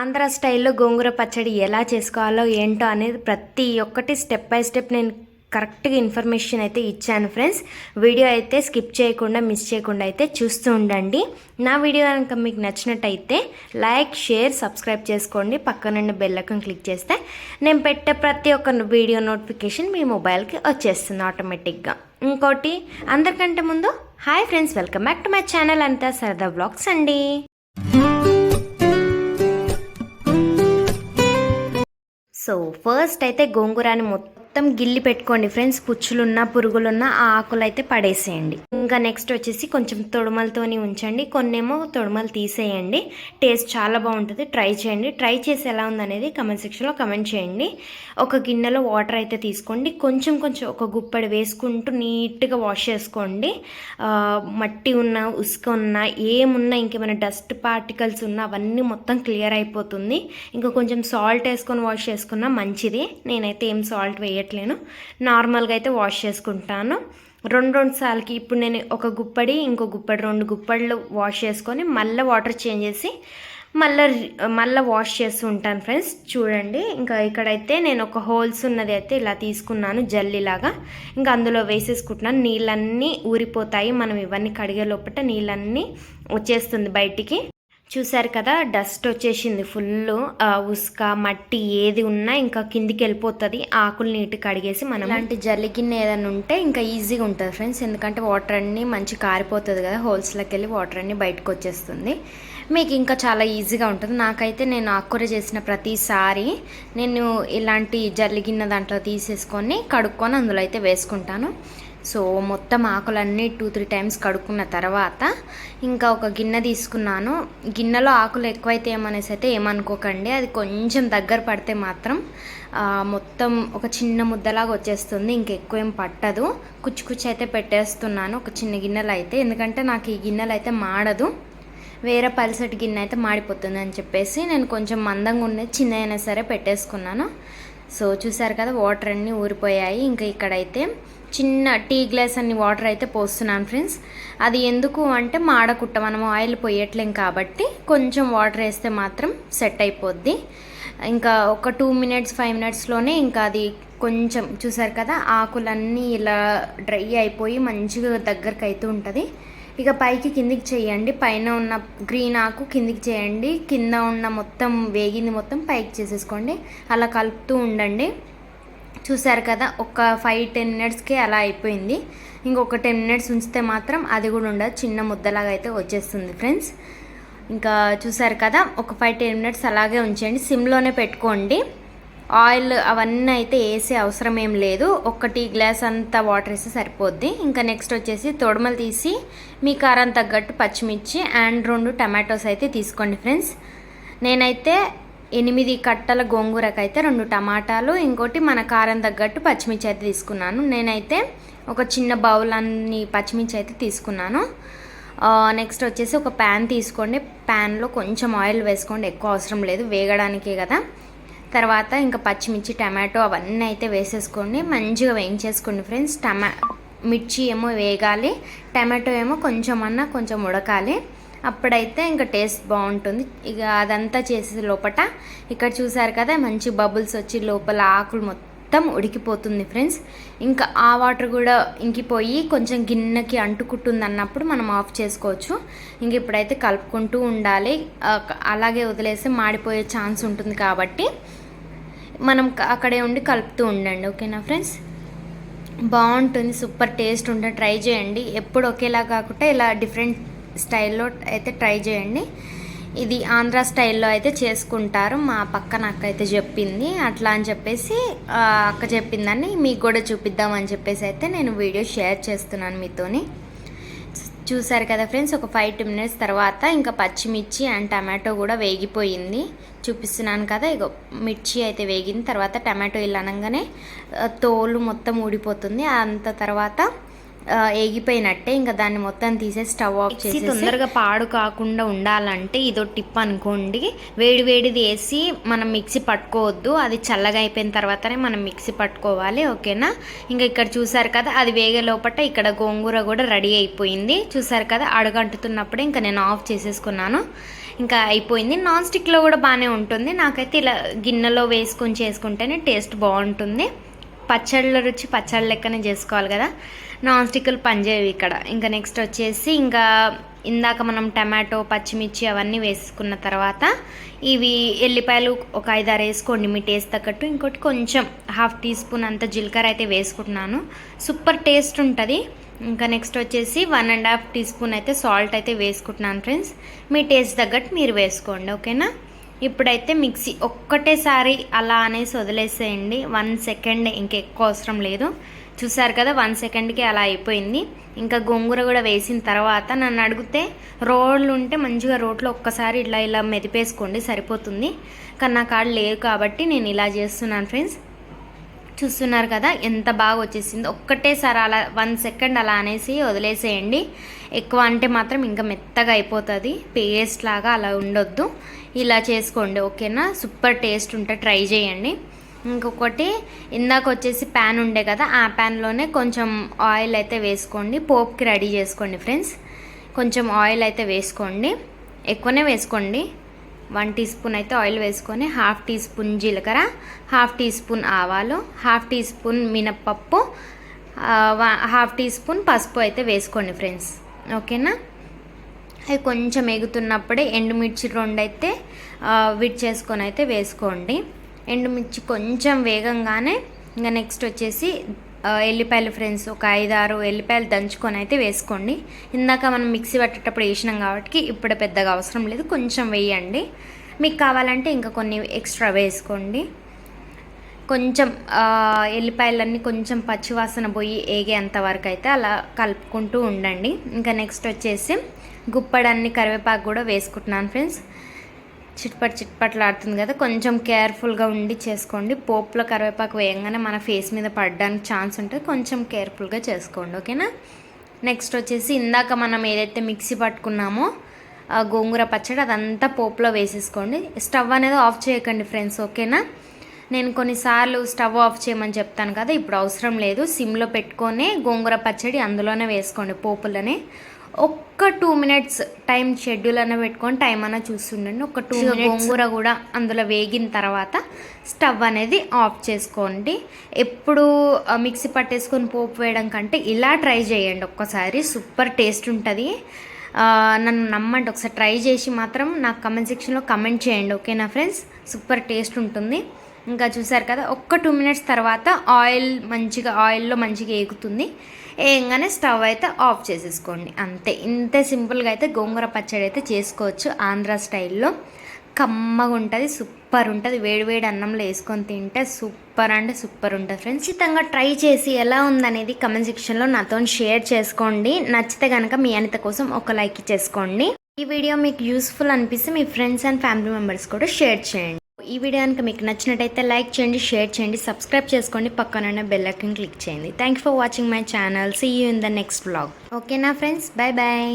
ఆంధ్ర స్టైల్లో గోంగూర పచ్చడి ఎలా చేసుకోవాలో ఏంటో అనేది ప్రతి ఒక్కటి స్టెప్ బై స్టెప్ నేను కరెక్ట్గా ఇన్ఫర్మేషన్ అయితే ఇచ్చాను ఫ్రెండ్స్. వీడియో అయితే స్కిప్ చేయకుండా మిస్ చేయకుండా అయితే చూస్తూ ఉండండి. నా వీడియో కనుక మీకు నచ్చినట్టయితే లైక్ షేర్ సబ్స్క్రైబ్ చేసుకోండి. పక్కనున్న బెల్లకం క్లిక్ చేస్తే నేను పెట్టే ప్రతి ఒక్క వీడియో నోటిఫికేషన్ మీ మొబైల్కి వచ్చేస్తుంది ఆటోమేటిక్గా. ఇంకోటి అందరికంటే ముందు hi friends welcome back to my channel అంతా సరదా బ్లాగ్స్ అండి. సో ఫస్ట్ అయితే గోంగూరని మొత్తం మొత్తం గిల్లి పెట్టుకోండి ఫ్రెండ్స్. పుచ్చులున్నా పురుగులున్నా ఆ ఆకులు అయితే పడేసేయండి. ఇంకా నెక్స్ట్ వచ్చేసి కొంచెం తొడుమలతోని ఉంచండి. కొన్నేమో తొడుమలు తీసేయండి. టేస్ట్ చాలా బాగుంటుంది. ట్రై చేయండి. ట్రై చేసి ఎలా ఉందనేది కమెంట్ సెక్షన్లో కమెంట్ చేయండి. ఒక గిన్నెలో వాటర్ అయితే తీసుకోండి. కొంచెం కొంచెం ఒక గుప్పడి వేసుకుంటూ నీట్గా వాష్ చేసుకోండి. మట్టి ఉన్న ఉసుక ఉన్న ఏమున్నా ఇంకేమైనా డస్ట్ పార్టికల్స్ ఉన్నా అవన్నీ మొత్తం క్లియర్ అయిపోతుంది. ఇంకా కొంచెం సాల్ట్ వేసుకొని వాష్ చేసుకున్నా మంచిది. నేనైతే ఏం సాల్ట్ చేయట్లేను. నార్మల్గా అయితే వాష్ చేసుకుంటాను. రెండు రెండు సార్లకి ఇప్పుడు నేను ఒక గుప్పడి ఇంకో గుప్పడి రెండు గుప్పళ్ళు వాష్ చేసుకొని మళ్ళీ వాటర్ చేంజ్ చేసి మళ్ళీ మళ్ళీ వాష్ చేస్తూ ఉంటాను ఫ్రెండ్స్ చూడండి ఇంకా ఇక్కడైతే నేను ఒక హోల్స్ ఉన్నది అయితే ఇలా తీసుకున్నాను జల్లిలాగా ఇంకా అందులో వేసేసుకుంటున్నాను. నీళ్ళన్నీ ఊరిపోతాయి. మనం ఇవన్నీ కడిగే లోపల నీళ్ళన్నీ వచ్చేస్తుంది బయటికి. చూసారు కదా డస్ట్ వచ్చేసింది ఫుల్ ఉసుక మట్టి ఏది ఉన్నా ఇంకా కిందికి వెళ్ళిపోతుంది. ఆకులు నీట్గా కడిగేసి మనం అలాంటి జల్లి గిన్నె ఏదైనా ఉంటే ఇంకా ఈజీగా ఉంటుంది ఫ్రెండ్స్ ఎందుకంటే వాటర్ అన్నీ మంచి కారిపోతుంది కదా హోల్స్లోకి వెళ్ళి వాటర్ అన్నీ బయటకు వచ్చేస్తుంది. మీకు ఇంకా చాలా ఈజీగా ఉంటుంది. నాకైతే నేను ఆకుకూర చేసిన ప్రతిసారి నేను ఇలాంటి జల్లి గిన్నె దాంట్లో తీసేసుకొని కడుక్కొని అందులో అయితే వేసుకుంటాను. సో మొత్తం ఆకులన్నీ టూ త్రీ టైమ్స్ కడుక్కున్న తర్వాత ఇంకా ఒక గిన్నె తీసుకున్నాను. గిన్నెలో ఆకులు ఎక్కువైతే ఏమనేసి అయితే ఏమనుకోకండి. అది కొంచెం దగ్గర పడితే మాత్రం మొత్తం ఒక చిన్న ముద్దలాగా వచ్చేస్తుంది. ఇంకెక్కువేం పట్టదు. కుచ్చి కుచ్చి అయితే పెట్టేస్తున్నాను ఒక చిన్న గిన్నెలు అయితే. ఎందుకంటే నాకు ఈ గిన్నెలు అయితే మాడదు. వేరే పల్సటి గిన్నె అయితే మాడిపోతుంది అని చెప్పేసి నేను కొంచెం మందంగా ఉండే చిన్న అయినా సరే పెట్టేసుకున్నాను. సో చూసారు కదా వాటర్ అన్నీ ఊరిపోయాయి. ఇంకా ఇక్కడైతే చిన్న టీ గ్లాస్ అన్ని వాటర్ అయితే పోస్తున్నాను ఫ్రెండ్స్. అది ఎందుకు అంటే మాడకుట్ట మనం ఆయిల్ పోయట్లేం కాబట్టి కొంచెం వాటర్ వేస్తే మాత్రం సెట్ అయిపోద్ది. ఇంకా ఒక టూ మినిట్స్ ఫైవ్ మినిట్స్లోనే ఇంకా అది కొంచెం చూసారు కదా ఆకులన్నీ ఇలా డ్రై అయిపోయి మంచిగా దగ్గరకు అవుతూ ఉంటుంది. ఇక పైకి కిందికి చేయండి పైన ఉన్న గ్రీన్ ఆకు కిందికి చేయండి కింద ఉన్న మొత్తం వేగింది మొత్తం పైకి చేసేసుకోండి. అలా కలుపుతూ ఉండండి. చూసారు కదా ఒక ఫైవ్ టెన్ మినిట్స్కే అలా అయిపోయింది. ఇంకొక టెన్ మినిట్స్ ఉంచితే మాత్రం అది కూడా ఉండదు. చిన్న ముద్దలాగా అయితే వచ్చేస్తుంది ఫ్రెండ్స్ ఇంకా చూసారు కదా ఒక ఫైవ్ టెన్ మినిట్స్ అలాగే ఉంచండి. సిమ్లోనే పెట్టుకోండి. ఆయిల్ అవన్నీ అయితే వేసే అవసరం ఏం లేదు. ఒక టీ గ్లాస్ అంతా వాటర్ వేస్తే సరిపోద్ది. ఇంకా నెక్స్ట్ వచ్చేసి తొడమలు తీసి మీ కారం తగ్గట్టు పచ్చిమిర్చి అండ్ రెండు టమాటోస్ అయితే తీసుకోండి ఫ్రెండ్స్ నేనైతే ఎనిమిది కట్టల గోంగూరకైతే రెండు టమాటాలు ఇంకోటి మన కారం తగ్గట్టు పచ్చిమిర్చి అయితే తీసుకున్నాను. నేనైతే ఒక చిన్న బౌల్ అన్ని పచ్చిమిర్చి అయితే తీసుకున్నాను నెక్స్ట్ వచ్చేసి ఒక ప్యాన్ తీసుకోండి. ప్యాన్లో కొంచెం ఆయిల్ వేసుకోండి ఎక్కువ అవసరం లేదు వేగడానికే కదా. తర్వాత ఇంకా పచ్చిమిర్చి టమాటో అవన్నీ అయితే వేసేసుకోండి. మంచిగా వేయించేసుకోండి ఫ్రెండ్స్. టమా మిర్చి ఏమో వేగాలి టమాటో ఏమో కొంచెం అన్నా కొంచెం ఉడకాలి. అప్పుడైతే ఇంకా టేస్ట్ బాగుంటుంది. ఇక అదంతా చేసే లోపట ఇక్కడ చూసారు కదా మంచి బబుల్స్ వచ్చి లోపల ఆకులు మొత్తం ఉడికిపోతుంది ఫ్రెండ్స్. ఇంకా ఆ వాటర్ కూడా ఇంకిపోయి కొంచెం గిన్నెకి అంటుకుంటుంది అన్నప్పుడు మనం ఆఫ్ చేసుకోవచ్చు. ఇంక ఇప్పుడైతే కలుపుకుంటూ ఉండాలి. అలాగే వదిలేసి మాడిపోయే ఛాన్స్ ఉంటుంది కాబట్టి మనం అక్కడే ఉండి కలుపుతూ ఉండండి ఓకేనా ఫ్రెండ్స్? బాగుంటుంది సూపర్ టేస్ట్ ఉంటుంది ట్రై చేయండి. ఎప్పుడు ఒకేలా కాకుండా ఇలా డిఫరెంట్ స్టైల్లో అయితే ట్రై చేయండి. ఇది ఆంధ్ర స్టైల్లో అయితే చేసుకుంటారు. మా పక్కన అక్క అయితే చెప్పింది. అట్లా అని చెప్పేసి అక్క చెప్పిందని మీకు కూడా చూపిద్దామని చెప్పేసి అయితే నేను వీడియో షేర్ చేస్తున్నాను మీతోని. చూసారు కదా ఫ్రెండ్స్ ఒక ఫైవ్ టూ మినిట్స్ తర్వాత ఇంకా పచ్చిమిర్చి అండ్ టమాటో కూడా వేగిపోయింది. చూపిస్తున్నాను కదా ఇగో మిర్చి అయితే వేగిన తర్వాత టమాటో ఇలా అనగానే తోలు మొత్తం ఊడిపోతుంది. అంత తర్వాత ఏగిపోయినట్టే ఇంకా దాన్ని మొత్తం తీసేసి స్టవ్ ఆఫ్ చేసి తొందరగా పాడు కాకుండా ఉండాలంటే ఇదో టిప్ అనుకోండి. వేడి వేడిది వేసి మనం మిక్సీ పట్టుకోవద్దు. అది చల్లగా అయిపోయిన తర్వాతనే మనం మిక్సీ పట్టుకోవాలి. ఓకేనా? ఇంకా ఇక్కడ చూసారు కదా అది వేగే లోపట ఇక్కడ గోంగూర కూడా రెడీ అయిపోయింది. చూసారు కదా అడుగంటుతున్నప్పుడే ఇంకా నేను ఆఫ్ చేసేసుకున్నాను. ఇంకా అయిపోయింది. నాన్ స్టిక్లో కూడా బాగానే ఉంటుంది. నాకైతే ఇలా గిన్నెలో వేసుకొని చేసుకుంటేనే టేస్ట్ బాగుంటుంది. పచ్చళ్ళ రుచి పచ్చళ్ళ లెక్కనే చేసుకోవాలి కదా. నాన్ స్టిక్లు పనిచేయవు ఇక్కడ. ఇంకా నెక్స్ట్ వచ్చేసి ఇంకా ఇందాక మనం టమాటో పచ్చిమిర్చి అవన్నీ వేసుకున్న తర్వాత ఇవి ఎల్లిపాయలు ఒక ఐదారు వేసుకోండి మీ టేస్ట్ తగ్గట్టు. ఇంకోటి కొంచెం హాఫ్ టీ స్పూన్ అంత జీలకర్ర అయితే వేసుకుంటున్నాను. సూపర్ టేస్ట్ ఉంటుంది. ఇంకా నెక్స్ట్ వచ్చేసి one and half teaspoon అయితే సాల్ట్ అయితే వేసుకుంటున్నాను ఫ్రెండ్స్. మీ టేస్ట్ తగ్గట్టు మీరు వేసుకోండి ఓకేనా? ఇప్పుడైతే మిక్సీ ఒక్కటేసారి అలా అనేసి వదిలేసేయండి. వన్ సెకండ్ ఇంకెక్కువ అవసరం లేదు. చూసారు కదా వన్ సెకండ్కి అలా అయిపోయింది. ఇంకా గోంగూర కూడా వేసిన తర్వాత నన్ను అడిగితే రోడ్లు ఉంటే మంచిగా రోట్లో ఒక్కసారి ఇలా ఇలా మెదిపేసుకోండి సరిపోతుంది. కానీ నా కాడ లేవు కాబట్టి నేను ఇలా చేస్తున్నాను ఫ్రెండ్స్ చూస్తున్నారు కదా ఎంత బాగా వచ్చేసింది. ఒక్కటేసారి అలా వన్ సెకండ్ అలా అనేసి వదిలేసేయండి. ఎక్కువ అంటే మాత్రం ఇంకా మెత్తగా అయిపోతుంది. పేస్ట్ లాగా అలా ఉండొద్దు. ఇలా చేసుకోండి ఓకేనా సూపర్ టేస్ట్ ఉంటే ట్రై చేయండి. ఇంకొకటి ఇందాక వచ్చేసి ప్యాన్ ఉండే కదా ఆ ప్యాన్లోనే కొంచెం ఆయిల్ అయితే వేసుకోండి. పోప్కి రెడీ చేసుకోండి ఫ్రెండ్స్. కొంచెం ఆయిల్ అయితే వేసుకోండి. ఎక్కువనే వేసుకోండి. వన్ టీ స్పూన్ అయితే ఆయిల్ వేసుకొని హాఫ్ టీ స్పూన్ జీలకర్ర హాఫ్ టీ స్పూన్ ఆవాలు హాఫ్ టీ స్పూన్ మినప్పప్పు హాఫ్ టీ స్పూన్ పసుపు అయితే వేసుకోండి ఫ్రెండ్స్. ఓకేనా? అవి కొంచెం ఎగుతున్నప్పుడే ఎండుమిర్చి రెండు అయితే విడ్ చేసుకొని అయితే వేసుకోండి. ఎండుమిర్చి కొంచెం వేగంగానే ఇంకా నెక్స్ట్ వచ్చేసి ఎల్లిపాయలు ఫ్రెండ్స్ ఒక ఐదారు ఎల్లిపాయలు దంచుకొని అయితే వేసుకోండి. ఇందాక మనం మిక్సీ పట్టేటప్పుడు వేసినాం కాబట్టి ఇప్పుడు పెద్దగా అవసరం లేదు కొంచెం వేయండి. మీకు కావాలంటే ఇంకా కొన్ని ఎక్స్ట్రా వేసుకోండి. కొంచెం ఎల్లిపాయలన్నీ కొంచెం పచ్చివాసన పోయి ఏగేంత వరకు అయితే అలా కలుపుకుంటూ ఉండండి. ఇంకా నెక్స్ట్ వచ్చేసి గుప్పడన్ని కరివేపాకు కూడా వేసుకుంటున్నాను ఫ్రెండ్స్ చిట్పట్ చిట్పట్లాడుతుంది కదా కొంచెం కేర్ఫుల్గా ఉండి చేసుకోండి. పోపులో కరివేపాకు వేయంగానే మన ఫేస్ మీద పడడానికి ఛాన్స్ ఉంటుంది కొంచెం కేర్ఫుల్గా చేసుకోండి ఓకేనా నెక్స్ట్ వచ్చేసి ఇందాక మనం ఏదైతే మిక్సీ పట్టుకున్నామో ఆ గోంగూర పచ్చడి అదంతా పోపులో వేసేసుకోండి. స్టవ్ అనేది ఆఫ్ చేయకండి ఫ్రెండ్స్ ఓకేనా నేను కొన్నిసార్లు స్టవ్ ఆఫ్ చేయమని చెప్తాను కదా ఇప్పుడు అవసరం లేదు. సిమ్లో పెట్టుకొని గోంగూర పచ్చడి అందులోనే వేసుకోండి పోపులనే. ఒక్క టూ మినిట్స్ టైం షెడ్యూల్ అన్న పెట్టుకొని టైం అన్న చూస్తుండండి. ఒక టూ గోంగూర కూడా అందులో వేగిన తర్వాత స్టవ్ అనేది ఆఫ్ చేసుకోండి. ఎప్పుడు మిక్సీ పట్టేసుకొని పోపు వేయడం కంటే ఇలా ట్రై చేయండి. ఒక్కసారి సూపర్ టేస్ట్ ఉంటుంది. నన్ను నమ్మండి. ఒకసారి ట్రై చేసి మాత్రం నాకు కమెంట్ సెక్షన్లో కమెంట్ చేయండి. ఓకేనా ఫ్రెండ్స్? సూపర్ టేస్ట్ ఉంటుంది. ఇంకా చూసారు కదా ఒక్క టూ మినిట్స్ తర్వాత ఆయిల్ మంచిగా ఆయిల్లో మంచిగా ఏగుతుంది. వేయంగానే స్టవ్ అయితే ఆఫ్ చేసేసుకోండి. అంతే ఇంతే సింపుల్గా అయితే గోంగూర పచ్చడి అయితే చేసుకోవచ్చు ఆంధ్ర స్టైల్లో. కమ్మగా ఉంటుంది సూపర్ ఉంటుంది. వేడివేడి అన్నంలో వేసుకొని తింటే సూపర్ అంటే సూపర్ ఉంటుంది ఫ్రెండ్స్. ఖచ్చితంగా ట్రై చేసి ఎలా ఉందనేది కమెంట్ సెక్షన్లో నాతో షేర్ చేసుకోండి. నచ్చితే కనుక మీ అనిత కోసం ఒక లైక్ ఇచ్చేసుకోండి. ఈ వీడియో మీకు యూస్ఫుల్ అనిపిస్తే మీ ఫ్రెండ్స్ అండ్ ఫ్యామిలీ మెంబర్స్ కూడా షేర్ చేయండి. ఈ వీడియో కనుక మీకు నచ్చినట్టయితే లైక్ చేయండి షేర్ చేయండి సబ్స్క్రైబ్ చేసుకోండి పక్కనున్న బెల్ ఐకన్ క్లిక్ చేయండి. Thank for watching my channel see you in the next blog ఓకేనా ఫ్రెండ్స్ బాయ్ బాయ్